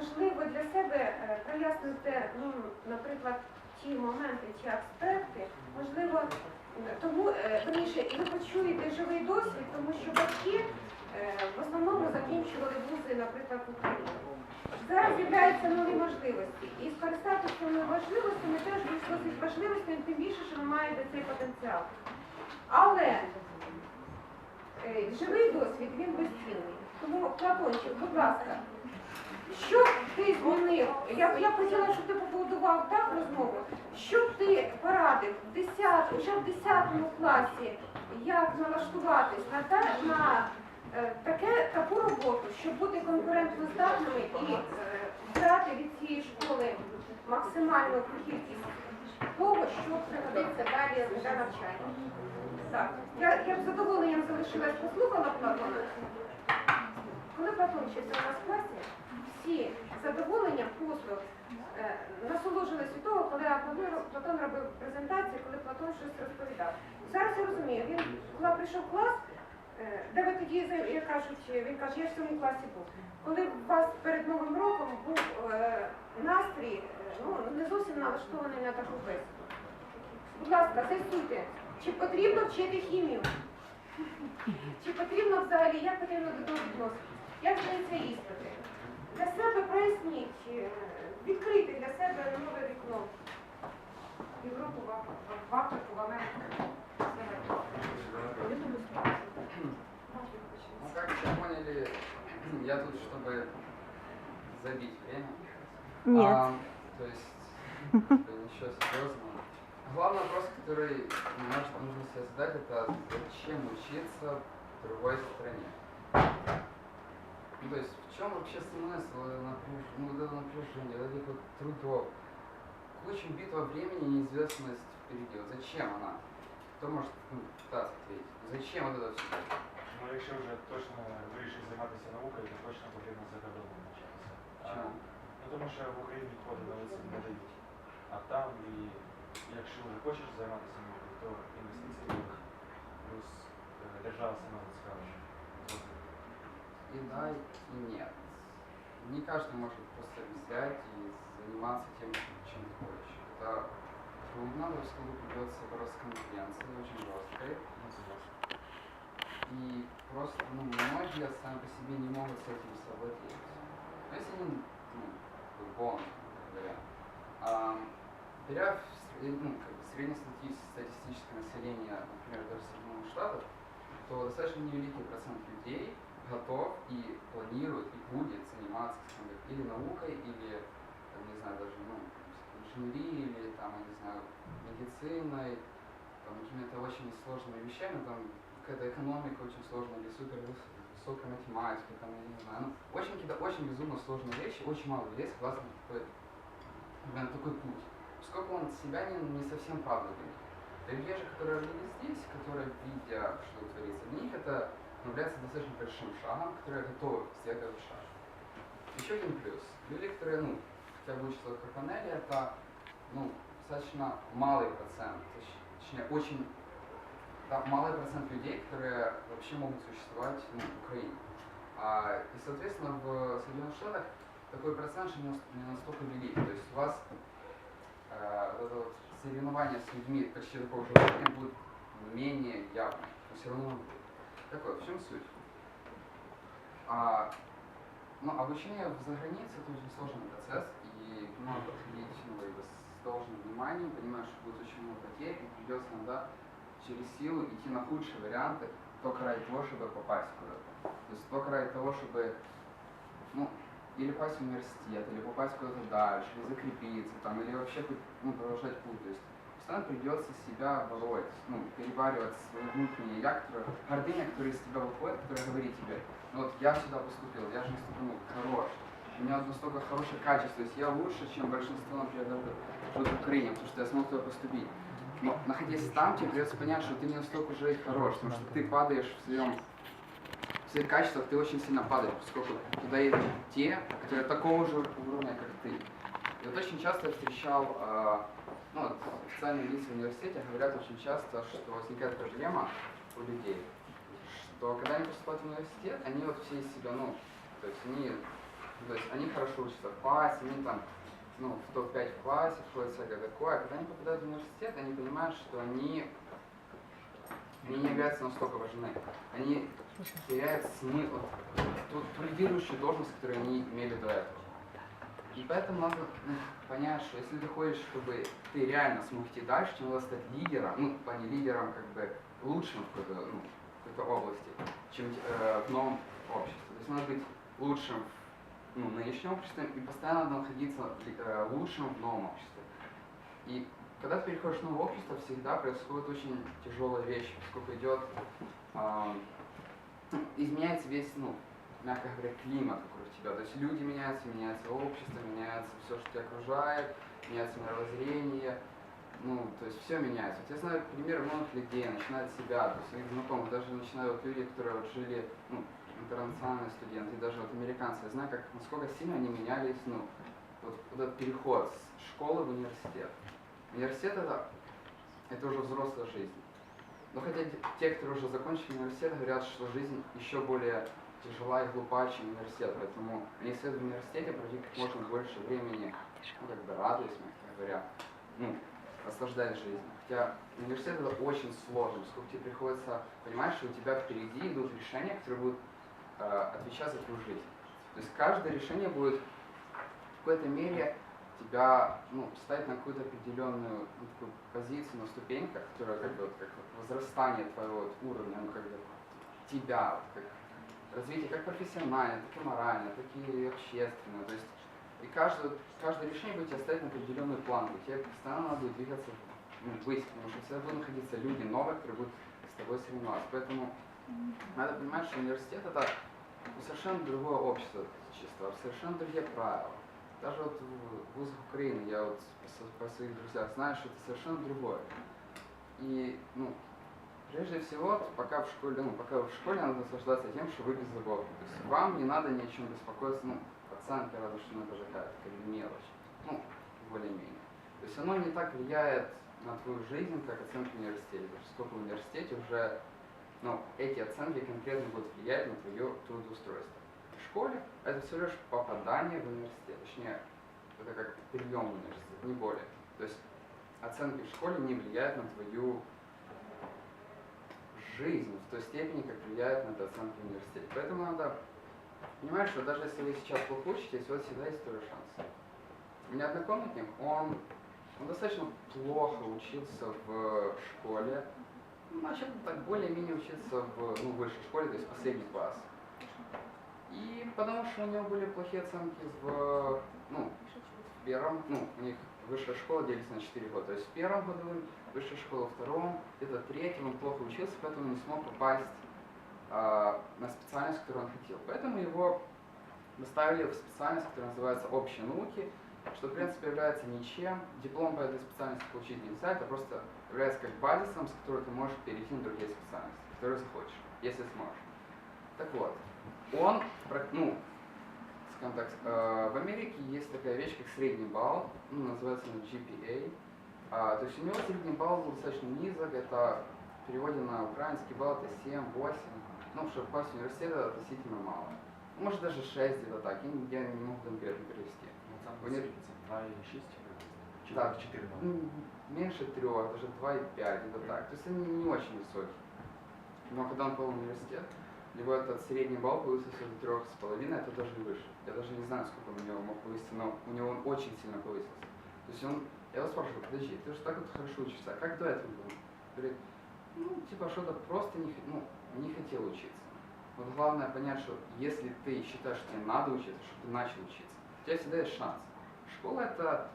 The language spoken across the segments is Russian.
можливо для себе е, прояснити, ну, наприклад, ті моменти, ті аспекти, можливо, тому е, верніше, і ви почуєте живий досвід, тому що батьки е, в основному закінчували вузи, наприклад, в Україні. Зараз з'являються нові можливості. І скористатися цими можливостями теж досить важливостю, тим більше, що ви маєте цей потенціал. Але живий досвід він безцінний. Тому, Платончик, будь ласка, що ти змінив? Я, я б хотіла, щоб ти побудував так розмову. Що ти порадив 10, вже в 10 класі, як налаштуватись на, те, на е, таке, таку роботу, щоб бути конкурентноздатними і е, від цієї школи максимальну кількість того, що пригодиться далі для навчання. Так, я, я б задоволенням залишилась, послухала Платона. Коли Платон вчився у нас в класі, всі з задоволенням просто е, насолоджувалися від того, коли Платон, робив презентацію, коли Платон щось розповідав. Зараз я розумію, він коли прийшов клас, е, де ви тоді, як кажуть, він каже, я в цьому класі був. Коли у вас перед Новим роком був е, настрій, ну, не зовсім налаштований на таку бесіду. Будь ласка, з'ясуйте, чи потрібно вчити хімію? Чи потрібно взагалі, як потрібно до того відноситися? Як здається іспити? Для себе проясніть, е, відкрити для себе нове вікно. В Європу, в Африку, в Африку, в Америку. Ну, как все поняли, я тут, чтобы забить время. Нет. А, то есть, как бы ничего серьезного. Главный вопрос, который может, нужно себе задать, это зачем учиться в другой стране? Ну, то есть, в чем вообще смысл напряж... ну, вот это напряжение, вот этих вот трудов? Куча битва времени, неизвестность впереди. Вот зачем она? Кто может ну, пытаться ответить? Зачем вот это все? Ну, якщо вже точно вирішив займатися наукою, то точно потрібно за кордоном навчатися. А, Чому? Ну тому що в Україні входи на лице не дають. А там і якщо вже хочеш займатися наукою, то інвестиції будуть. Плюс е, держава сама зацікавлена. И да, и нет. Не каждый может просто взять и заниматься тем, чем хочешь. Это трудно, в школу придется бороться с конкуренцией, очень жесткой. И просто, ну, многие сами по себе не могут с этим совладеть. Если они, ну, грубо говоря. А, беря ну, как бы среднестатистическое население, например, даже Соединенных Штатов, то достаточно невеликий процент людей готов и планирует и будет заниматься так, или наукой, или, там, не знаю, даже ну, инженерией, или там, не знаю, медициной, там, какими-то очень сложными вещами, там какая-то экономика очень сложная, или супер выс- высокая математика, там, я не знаю, ну, очень какие-то очень безумно сложные вещи, очень мало людей согласны такой, на такой путь. Поскольку он себя не, не совсем правдывает. Людей же, которые родились здесь, которые видя, что творится в них, это является достаточно большим шагом, которые готовы сделать этот шаг. Еще один плюс. Люди, которые, ну, хотя бы учатся в панели, это, ну, достаточно малый процент, точ- точнее, очень да, малый процент людей, которые вообще могут существовать ну, в Украине. А, и, соответственно, в Соединенных Штатах такой процент не нас- не настолько велик. То есть у вас э, это вот соревнование с людьми почти такого же уровня будет менее явно, но все равно будет. Так вот, в чем суть? А, ну, обучение в загранице это очень сложный процесс, и надо подходить ну, бы с должным вниманием, понимая, что будет очень много потерь, и придется иногда через силу идти на худшие варианты только ради того, чтобы попасть куда-то. То есть только ради того, чтобы ну, или попасть в университет, или попасть куда-то дальше, или закрепиться там, или вообще ну, продолжать путь. То есть постоянно придется себя бороть, ну, переваривать свое внутреннее я, которое, гордыня, которая из тебя выходит, которая говорит тебе, ну вот я сюда поступил, я же ну, хорош, у меня настолько хорошее качество, то есть я лучше, чем большинство, например, даже в Украине, потому что я смог туда поступить. Но находясь там, тебе придется понять, что ты не настолько уже и хорош, потому что ты падаешь в своем в своих качествах ты очень сильно падаешь, поскольку туда едут те, которые такого же уровня, как ты. И вот очень часто я встречал, э, ну, вот, официальные лица в университете говорят очень часто, что возникает проблема у людей, что когда они поступают в университет, они вот все из себя, ну, то есть они То есть они хорошо учатся в классе, они там, ну, в топ-5 в классе входят всякое такое. А когда они попадают в университет, они понимают, что они, они не являются настолько важны. Они теряют смысл, ту, ту лидирующую должность, которую они имели до этого. И поэтому надо ну, понять, что если ты хочешь, чтобы ты реально смог идти дальше, тебе надо стать лидером, ну, в плане лидером как бы лучшим в какой-то, ну, в какой-то области, чем э, в новом обществе. То есть надо быть лучшим в ну, нынешнем обществе и постоянно надо находиться э, лучшим в новом обществе. И когда ты переходишь в новое общество, всегда происходит очень тяжелая вещь, поскольку идет, а, изменяется весь, ну, мягко говоря, климат вокруг тебя. То есть люди меняются, меняется общество, меняется все, что тебя окружает, меняется мировоззрение. Ну, то есть все меняется. Вот я знаю примеры многих людей, начиная от себя, то есть своих знакомых, даже начиная вот люди, которые вот жили, ну, интернациональные студенты, даже вот американцы, я знаю, как, насколько сильно они менялись, ну, вот, вот этот переход с школы в университет. Университет это, это уже взрослая жизнь. Но хотя те, которые уже закончили университет, говорят, что жизнь еще более тяжела и глупа, чем университет. Поэтому они следуют в университете проводить как можно больше времени, ну, как бы радуясь, мягко говоря, ну, наслаждаясь жизнью. Хотя университет это очень сложно, поскольку тебе приходится понимать, что у тебя впереди идут решения, которые будут э, отвечать за твою жизнь. То есть каждое решение будет в какой-то мере тебя ну, ставить на какую-то определенную ну, такую позицию, на ступеньках, которая как бы вот, как возрастание твоего вот уровня, ну как бы тебя, вот, как развитие как профессиональное, так и моральное, так и общественное. То есть и каждое, каждое решение будет тебя ставить на определенную планку. Тебе постоянно надо будет двигаться ну, ввысь, потому что всегда будут находиться люди новые, которые будут с тобой соревноваться. Поэтому надо понимать, что университет это ну, совершенно другое общество чисто, совершенно другие правила. Даже вот в вузах Украины я вот по своих друзьях знаю, что это совершенно другое. И, ну, прежде всего, пока в школе, ну, пока вы в школе, надо наслаждаться тем, что вы беззаботны. То есть вам не надо ни о чем беспокоиться, ну, оценка разве что, как бы мелочь. Ну, более-менее. То есть оно не так влияет на твою жизнь, как оценки в университете. Потому что сколько в университете уже, ну, эти оценки конкретно будут влиять на твое трудоустройство. В школе это всего лишь попадание в университет. Точнее, это как прием в университет, не более. То есть оценки в школе не влияют на твою жизнь в той степени, как влияют на это оценки в университете. Поэтому надо понимать, что даже если вы сейчас плохо учитесь, у всегда есть второй шанс. У меня однокомнатник, он, он достаточно плохо учился в школе, Ну, начал так более-менее учиться в ну, высшей школе, то есть последний класс. И потому что у него были плохие оценки в, ну, в первом, ну, у них высшая школа делится на 4 года. То есть в первом году высшая школа, во втором, где-то третьем он плохо учился, поэтому не смог попасть а, на специальность, которую он хотел. Поэтому его доставили в специальность, которая называется общие науки, что в принципе является ничем. Диплом по этой специальности получить нельзя, это просто является как базисом, с которого ты можешь перейти на другие специальности, которые захочешь, если сможешь. Так вот, он, ну, скажем так, э, в Америке есть такая вещь, как средний балл, ну, называется она GPA. А, то есть у него средний балл был достаточно низок, это в переводе на украинский балл это 7, 8. Ну, в университет, это относительно мало. Может даже 6 где-то так, я, не- я не могу конкретно перевести. Ну, там Вони- светится 2,6 Так. 4 Ну, меньше трех, даже 2,5, где-то так. То есть они не очень высокие. Но когда он попал в университет, его этот средний балл повысился до трех с половиной, это даже выше. Я даже не знаю, сколько у него мог повыситься, но у него он очень сильно повысился. То есть он, я его спрашиваю, подожди, ты же так вот хорошо учишься, а как до этого было? Говорит, ну, типа, что-то просто не, ну, не хотел учиться. Вот главное понять, что если ты считаешь, что тебе надо учиться, что ты начал учиться, у тебя всегда есть шанс. Школа это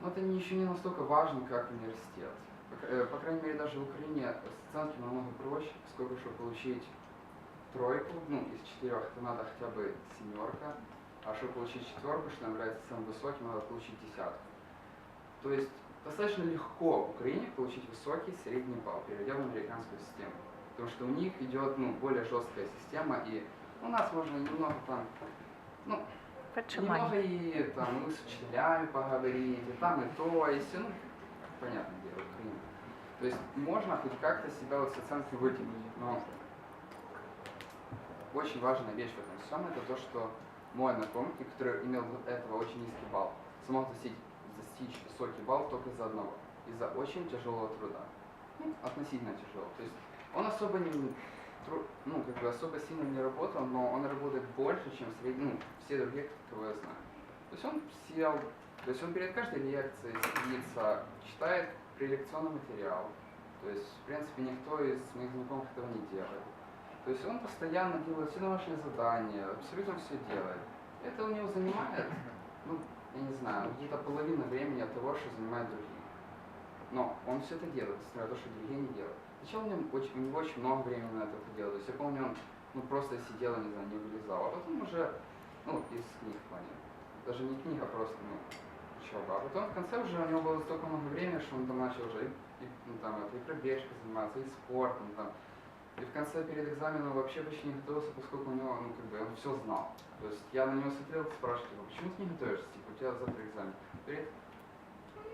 но это еще не настолько важно, как университет. По, э, по крайней мере, даже в Украине оценки намного проще, поскольку, чтобы получить тройку, ну, из четырех, это надо хотя бы семерка, а чтобы получить четверку, что является самым высоким, надо получить десятку. То есть достаточно легко Украине получить высокий средний балл, перейдя в американскую систему. Потому что у них идет ну, более жесткая система, и у нас можно немного там, ну, Немного и там и с учителями поговорить, и там и то, и все, ну, понятное дело, Украина. То есть можно хоть как-то себя вот с оценки вытянуть, но очень важная вещь в этом всем это то, что мой однокомнатник, который имел этого очень низкий балл, смог достичь, достичь высокий балл только из-за одного, из-за очень тяжелого труда. Ну, относительно тяжелого. То есть он особо не, ну, как бы особо сильно не работал, но он работает больше, чем сред- ну, все другие, кого я знаю. То есть он сел, то есть он перед каждой лекцией садится, читает прелекционный материал. То есть, в принципе, никто из моих знакомых этого не делает. То есть он постоянно делает все домашние задания, абсолютно все делает. Это у него занимает, ну, я не знаю, где-то половина времени от того, что занимает другие. Но он все это делает, несмотря на то, что другие не делают. Сначала у него очень, у него очень много времени на это делать. То есть я помню, он ну, просто сидел, не знаю, не вылезал. А потом уже, ну, из книг в плане. Даже не книга, просто, ну, учеба. А потом в конце уже у него было столько много времени, что он там начал уже и, и, ну, там, это, и пробежкой заниматься, и спортом, там. И в конце перед экзаменом вообще почти не готовился, поскольку у него, ну, как бы, он все знал. То есть я на него смотрел, спрашивал, почему ты не готовишься? У тебя завтра экзамен. Говорит,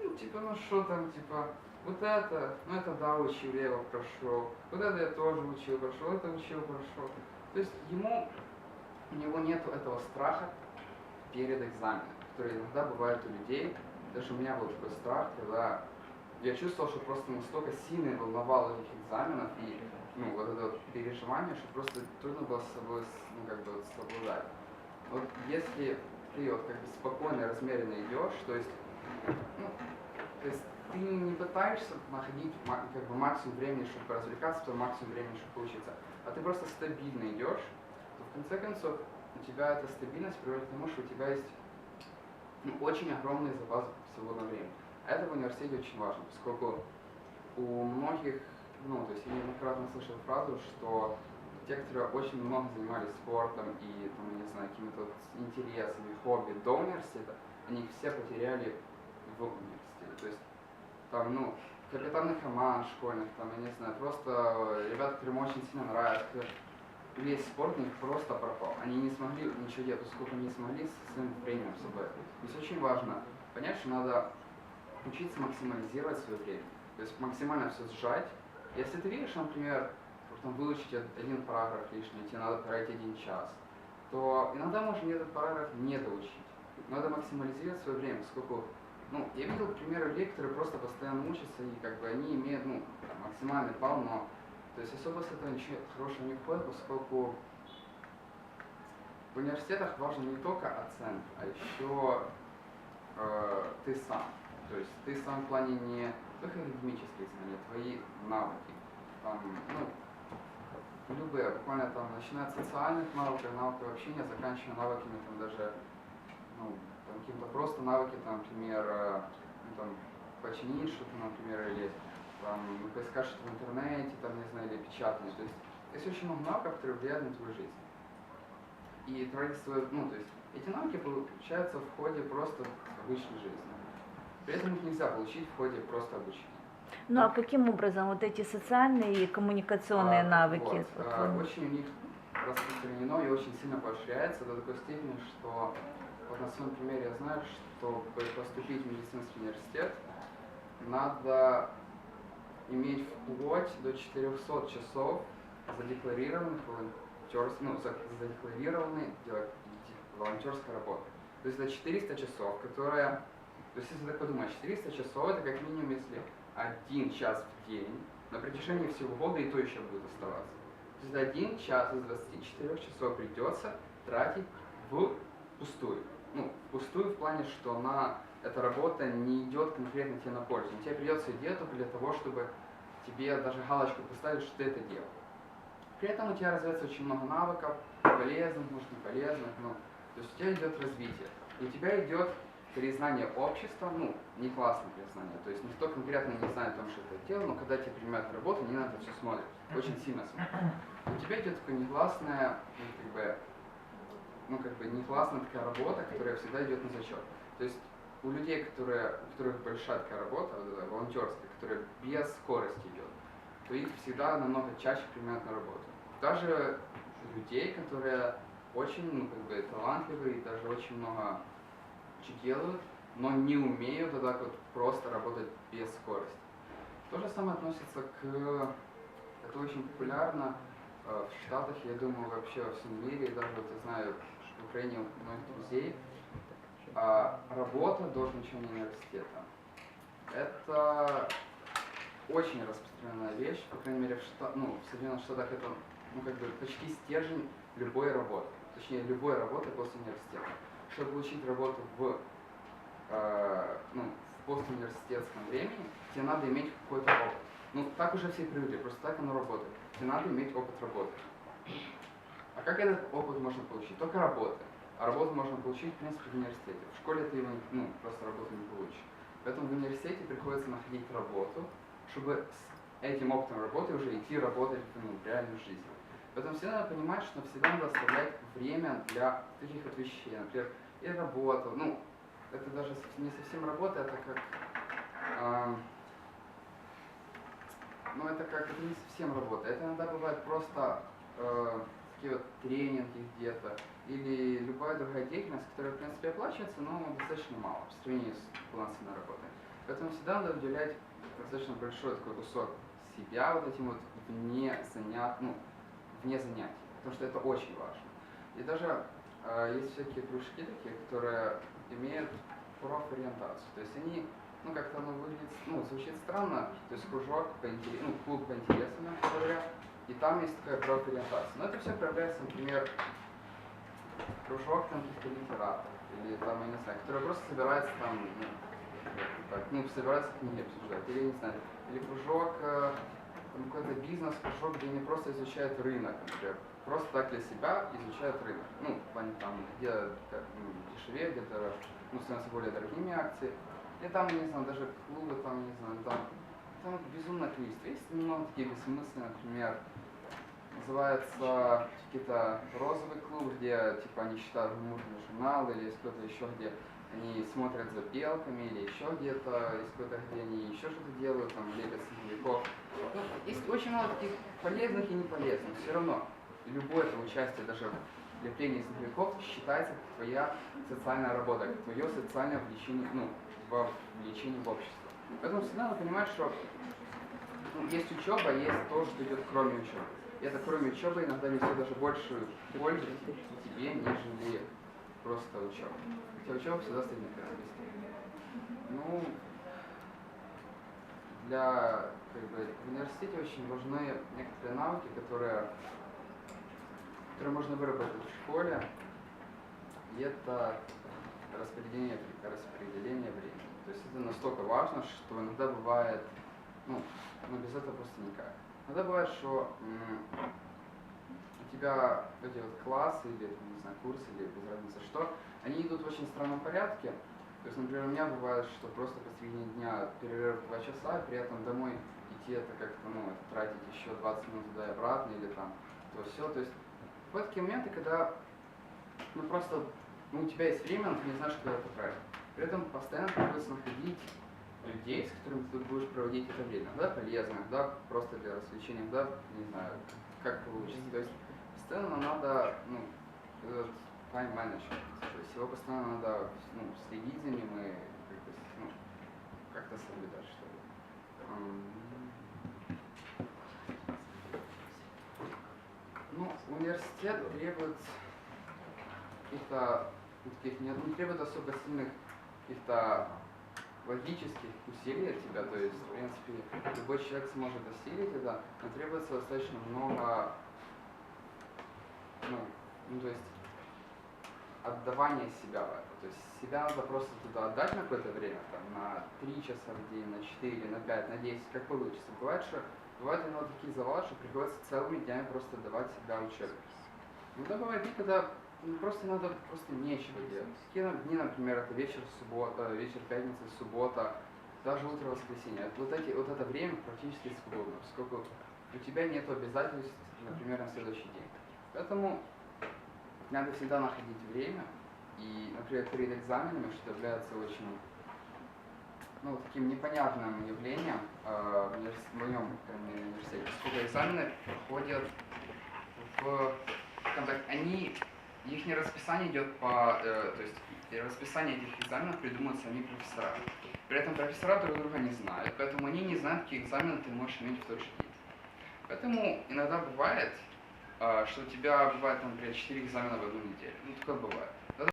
ну, типа, ну что там, типа, вот это, ну это да, учил, я прошел. Вот это я тоже учил, прошел, это учил, прошел. То есть ему, у него нет этого страха перед экзаменом, который иногда бывает у людей. Даже у меня был такой страх, когда я чувствовал, что просто настолько сильно волновал этих экзаменов и ну, вот это вот переживание, что просто трудно было с собой, ну, как бы, вот. Вот если ты вот как бы спокойно, размеренно идешь, то есть, ну, то есть ты не пытаешься находить как бы максимум времени, чтобы развлекаться, потом максимум времени, чтобы поучиться, а ты просто стабильно идешь, то в конце концов у тебя эта стабильность приводит к тому, что у тебя есть ну, очень огромный запас свободного времени. А это в университете очень важно, поскольку у многих, ну, то есть я неоднократно слышал фразу, что те, которые очень много занимались спортом и, там, я не знаю, какими-то вот интересами, хобби до университета, они все потеряли в университете. То есть там, ну, капитаны команд школьных, там, я не знаю, просто ребята, которым очень сильно нравится, весь спорт у них просто пропал. Они не смогли ничего делать, поскольку не смогли со своим временем собой. То есть очень важно понять, что надо учиться максимализировать свое время. То есть максимально все сжать. Если ты видишь, например, что там выучить од- один параграф лишний, тебе надо потратить один час, то иногда можно этот параграф не доучить. Надо максимализировать свое время, поскольку ну, я видел примеры людей, которые просто постоянно учатся, и как бы они имеют, ну, максимальный балл, но то есть особо с этого ничего хорошего не входит, поскольку в университетах важно не только оценка, а еще э, ты сам. То есть ты сам в плане не только академические знания, твои навыки. Там, ну, любые, буквально там, начиная от социальных навыков, навыков общения, заканчивая навыками там даже, ну, там, каким-то просто навыки, там, например, э, ну, там, починить что-то, например, или там, поискать что-то в интернете, там, не знаю, или печатание. То есть есть очень много навыков, которые влияют на твою жизнь. И тратить свою, ну, то есть эти навыки получаются в ходе просто обычной жизни. При этом их нельзя получить в ходе просто обучения. Ну а каким образом вот эти социальные и коммуникационные А, навыки? вот, вот а, вы- очень у них распространено и очень сильно поощряется до такой степени, что вот на своем примере я знаю, чтобы поступить в медицинский университет, надо иметь вплоть до 400 часов задекларированных волонтерс, ну, за- задекларированной волонтерской работы. То есть это 400 часов, которые, то есть если так подумать, 400 часов это как минимум, если один час в день на протяжении всего года и то еще будет оставаться. То есть один час из 24 часов придется тратить в пустую. Ну, пустую в плане, что она, эта работа не идет конкретно тебе на пользу. Но тебе придется только для того, чтобы тебе даже галочку поставили, что ты это делал. При этом у тебя развивается очень много навыков, полезных, может не полезных, ну, то есть у тебя идет развитие. И у тебя идет признание общества, ну, не классное признание, то есть никто конкретно не знает о том, что ты делал, но когда тебя принимают на работу, они на это все смотрят, очень сильно смотрят. У тебя идет такое негласное, ну, как бы, ну, как бы негласная такая работа, которая всегда идет на зачет. То есть у людей, которые, у которых большая такая работа, волонтерская, которая без скорости идет, то их всегда намного чаще принимают на работу. Даже людей, которые очень, ну, как бы, талантливые, и даже очень много чего делают, но не умеют вот так вот просто работать без скорости. То же самое относится к... Это очень популярно э, в Штатах, я думаю, вообще во всем мире, и даже вот я знаю, в Украине у моих друзей, а, работа до окончания университета. Это очень распространенная вещь, по крайней мере, в, Шта- ну, в Соединенных Штатах это ну, как бы почти стержень любой работы, точнее любой работы после университета. Чтобы получить работу в, э, ну, в постуниверситетском времени, тебе надо иметь какой-то опыт. Ну, так уже все привыкли, просто так оно работает. Тебе надо иметь опыт работы. А как этот опыт можно получить? Только работы. А работу можно получить, в принципе, в университете. В школе ты его, ну, просто работу не получишь. Поэтому в университете приходится находить работу, чтобы с этим опытом работы уже идти работать ну, в реальную жизнь. Поэтому всегда надо понимать, что всегда надо оставлять время для таких вот вещей. Например, и работа. Ну, это даже не совсем работа, это как... ам, ну, это как, это не совсем работа. Это иногда бывает просто э, такие вот тренинги где-то, или любая другая деятельность, которая, в принципе, оплачивается, но достаточно мало по сравнению с полноценной работой. Поэтому всегда надо уделять достаточно большой такой кусок себя вот этим вот вне занят, ну, вне занятий, потому что это очень важно. И даже э, есть всякие кружки такие, которые имеют профориентацию, то есть они, ну, как-то оно выглядит, ну, звучит странно, то есть кружок по интерес- ну, клуб по интересам, говоря, и там есть такая профориентация. Но это все проявляется, например, кружок там каких-то литераторов, или там, я не знаю, который просто собирается там, ну, так, ну, собирается книги обсуждать, или, не знаю, или кружок, э, какой-то бизнес, кружок, где они просто изучают рынок, например, просто так для себя изучают рынок, ну, плане там, где ну, дешевее, где-то, ну, становятся более дорогими акции, или там, не знаю, даже клубы, там, не знаю, там, там безумное количество, есть много таких бессмысленных, например, называется какие-то розовый клуб, где типа они читают мужные журналы, или кто-то еще, где они смотрят за белками, или еще где-то, есть кто-то, где они еще что-то делают, там лепят снеговиков. Ну, есть очень много таких полезных и неполезных. Все равно любое это участие, даже в леплении снеговиков, считается как твоя социальная работа, как твое социальное влечение, ну, во влечение в общество. Поэтому всегда надо понимать, что ну, есть учеба, есть то, что идет кроме учебы. И это кроме учебы иногда несет даже большую пользу тебе, нежели просто учеба. Хотя учеба всегда стоит на первом месте. Ну, для как бы, в университете очень важны некоторые навыки, которые, которые можно выработать в школе. И это распределение, распределение времени. То есть это настолько важно, что иногда бывает, ну, ну без этого просто никак. Иногда бывает, что тебя эти вот классы или, не знаю, курсы, или без разницы что, они идут в очень странном порядке. То есть, например, у меня бывает, что просто посредине дня перерыв 2 часа, при этом домой идти это как-то, ну, это тратить еще 20 минут туда и обратно, или там, то все. То есть, бывают такие моменты, когда, ну, просто, ну, у тебя есть время, но ты не знаешь, куда это правильно. При этом постоянно приходится находить людей, с которыми ты будешь проводить это время. Да, полезно, да, просто для развлечения, да, не знаю, как получится. То есть постоянно надо, ну, этот time management. То есть его постоянно надо ну, следить за ним и как бы, ну, как-то соблюдать, что ли. Ну, университет требует каких-то ну, таких, не, не требует особо сильных каких-то логических усилий от тебя, то есть, в принципе, любой человек сможет осилить это, но требуется достаточно много, ну, ну, то есть, отдавания себя в это. То есть себя надо просто туда отдать на какое-то время, там, на 3 часа в день, на 4, на 5, на 10, как получится. Бывает, что бывает иногда такие завалы, что приходится целыми днями просто давать себя учебе. Иногда бывает дни, когда ну, просто надо просто нечего делать. Такие дни, например, это вечер суббота, вечер пятницы, суббота, даже утро воскресенья. Вот, эти, вот это время практически свободно, поскольку у тебя нет обязательств, например, на следующий день. Поэтому надо всегда находить время. И, например, перед экзаменами, что является очень ну, таким непонятным явлением э, в, универс... моем университете, поскольку экзамены проходят в, так, они, их расписание идет по, э, то есть расписание этих экзаменов придумывают сами профессора. При этом профессора друг друга не знают, поэтому они не знают, какие экзамены ты можешь иметь в тот же день. Поэтому иногда бывает, что у тебя бывает, например, 4 экзамена в одну неделю. Ну, такое бывает.